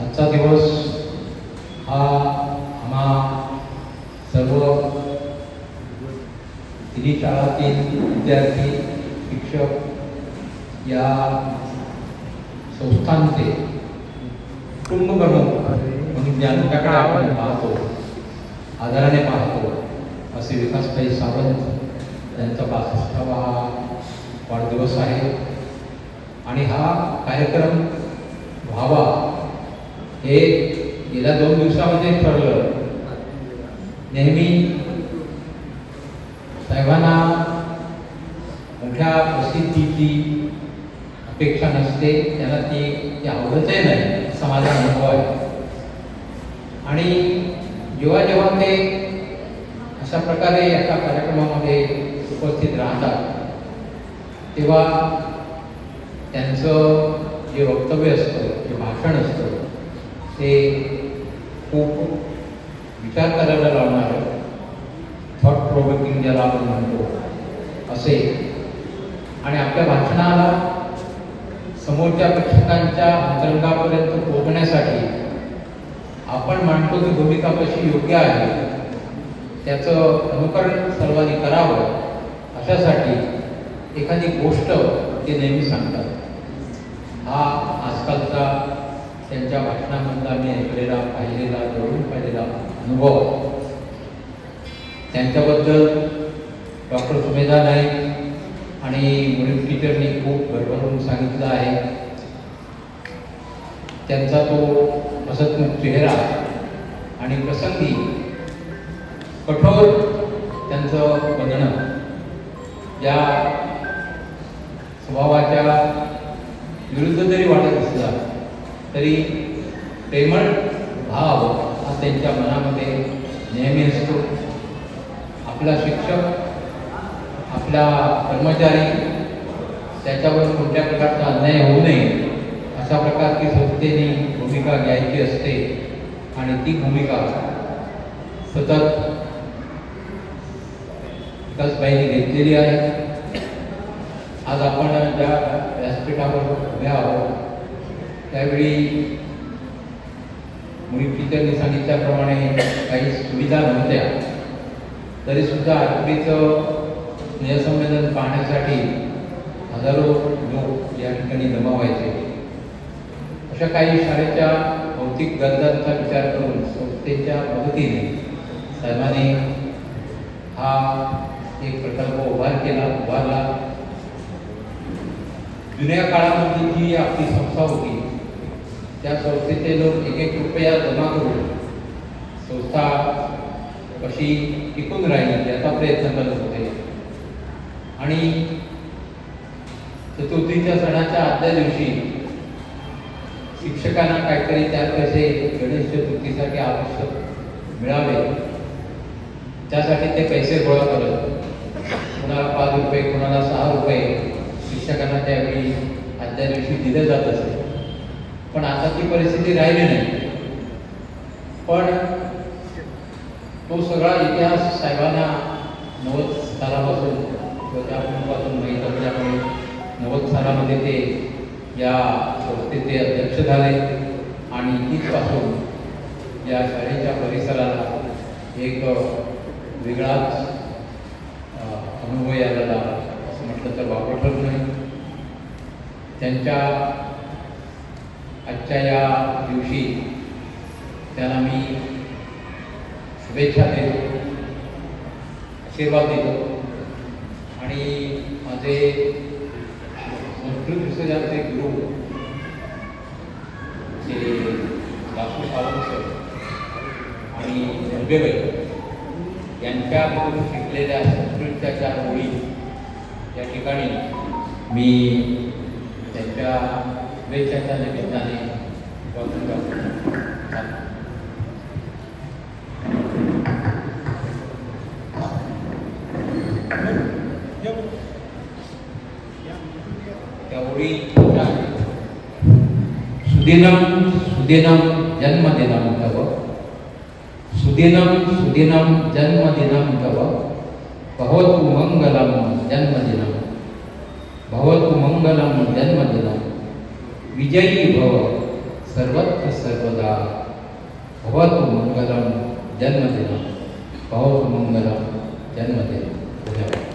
आजचा दिवस हा आम्हा सर्व तिन्ही शाळातील विद्यार्थी शिक्षक या संस्थांचे कुटुंब प्रमुख म्हणून ज्यांच्याकडे आपण पाहतो आदराने पाहतो असे विकासभाई सावंत यांचा बासष्टावा हा वाढदिवस आहे. आणि हा कार्यक्रम व्हावा हे गेल्या दोन दिवसामध्ये ठरलं. नेहमी साहेबांना मोठ्या प्रसिद्धीची अपेक्षा नसते. त्यांना ती ते आवडतही नाही. असा माझा अनुभव आहे. आणि जेव्हा जेव्हा ते अशा प्रकारे एका कार्यक्रमामध्ये उपस्थित राहतात तेव्हा त्यांचं जे वक्तव्य असतं जे भाषण असतं ते खूप विचार करायला लावणारं थॉट प्रोवोकिंग ज्याला आपण म्हणतो. असे. आणि आपल्या भाषणाला समोरच्या प्रेक्षकांच्या अंतरंगापर्यंत पोहोचण्यासाठी आपण मांडतो की भूमिका कशी योग्य आहे. त्याचं अनुकरण सर्वांनी करावं. अशासाठी एखादी गोष्ट ते नेहमी सांगतात हा आजकालचा त्यांच्या भाषणामधला मी ऐकलेला पाहिलेला जवळून पाहिलेला अनुभव. त्यांच्याबद्दल डॉक्टर सुमेधा नाईक आणि मुलीम टीचरनी खूप भरभरून सांगितलं आहे. त्यांचा तो हसतमुख चेहरा आणि प्रसंगी कठोर त्यांचं बघणं या स्वभावाच्या विरुद्ध जरी वाटत असला तरी प्रेमळ भाव हा त्यांच्या मनामध्ये नेहमी असतो. आपला शिक्षक आपला कर्मचारी त्याच्यावर कोणत्या प्रकारचा अन्याय होऊ नये अशा प्रकारची संस्थेने भूमिका घ्यायची असते आणि ती भूमिका सतत विकासबाईंनी घेतलेली आहे. आज आपण ज्या व्यासपीठावर उभे आहोत त्यावेळी मुली टीचरनी सांगितल्याप्रमाणे काही सुविधा नव्हत्या. तरी सुद्धा आरपीचं स्नेहसंमेलन पाहण्यासाठी हजारो लोक या ठिकाणी जमा व्हायचे. अशा काही शाळेच्या भौतिक गरजांचा विचार करून संस्थेच्या मदतीने साहेबांनी हा एक प्रकल्प उभार केला उभारला. जुन्या काळामध्ये जी आपली संस्था होती. त्या संस्थेचे लोक एक एक रुपया जमा करून संस्था कशी टिकून राहील याचा प्रयत्न करत होते. आणि चतुर्थीच्या सणाच्या आदल्या दिवशी शिक्षकांना काहीतरी त्यात पैसे गणेश चतुर्थीसाठी आवश्यक मिळावे. त्यासाठी ते पैसे गोळा करत कुणाला पाच रुपये कुणाला सहा रुपये शिक्षकांना त्यावेळी आदल्या दिवशी दिले जात असे. पण आता ती परिस्थिती राहिली नाही. पण तो सगळा इतिहास साहेबांना नव्वद सालापासून किंवा त्यापासून माहीत असल्यामुळे म्हणजे नव्वद सालामध्ये ते या संस्थेचे अध्यक्ष झाले आणि इथपासून या शाळेच्या परिसराला एक वेगळाच अनुभव यायला असं म्हटलं तर वापर ठरत नाही. त्यांच्या आजच्या या दिवशी त्यांना मी शुभेच्छा देतो आशीर्वाद देतो. आणि माझे संस्कृत विषयाचे गुरु जे वासू सावंत आणि धर्मेबाई यांच्याकडून शिकलेल्या संस्कृतच्या चार ओळी या ठिकाणी मी त्यांच्या शुभेच्छाच्या निमित्ताने गौतम टाकतो त्या ओळी सुदिनं सुदिनं जन्मदिनं तव सुदिनं सुदिनं जन्मदिनं तव भवतु मङ्गलं जन्मदिनं भवतु मङ्गलं जन्मदिनं विजयी भव सर्वत्र सर्वदा. भवतु मंगलम जन्मदिन. भवतु मंगलम जन्मदिन.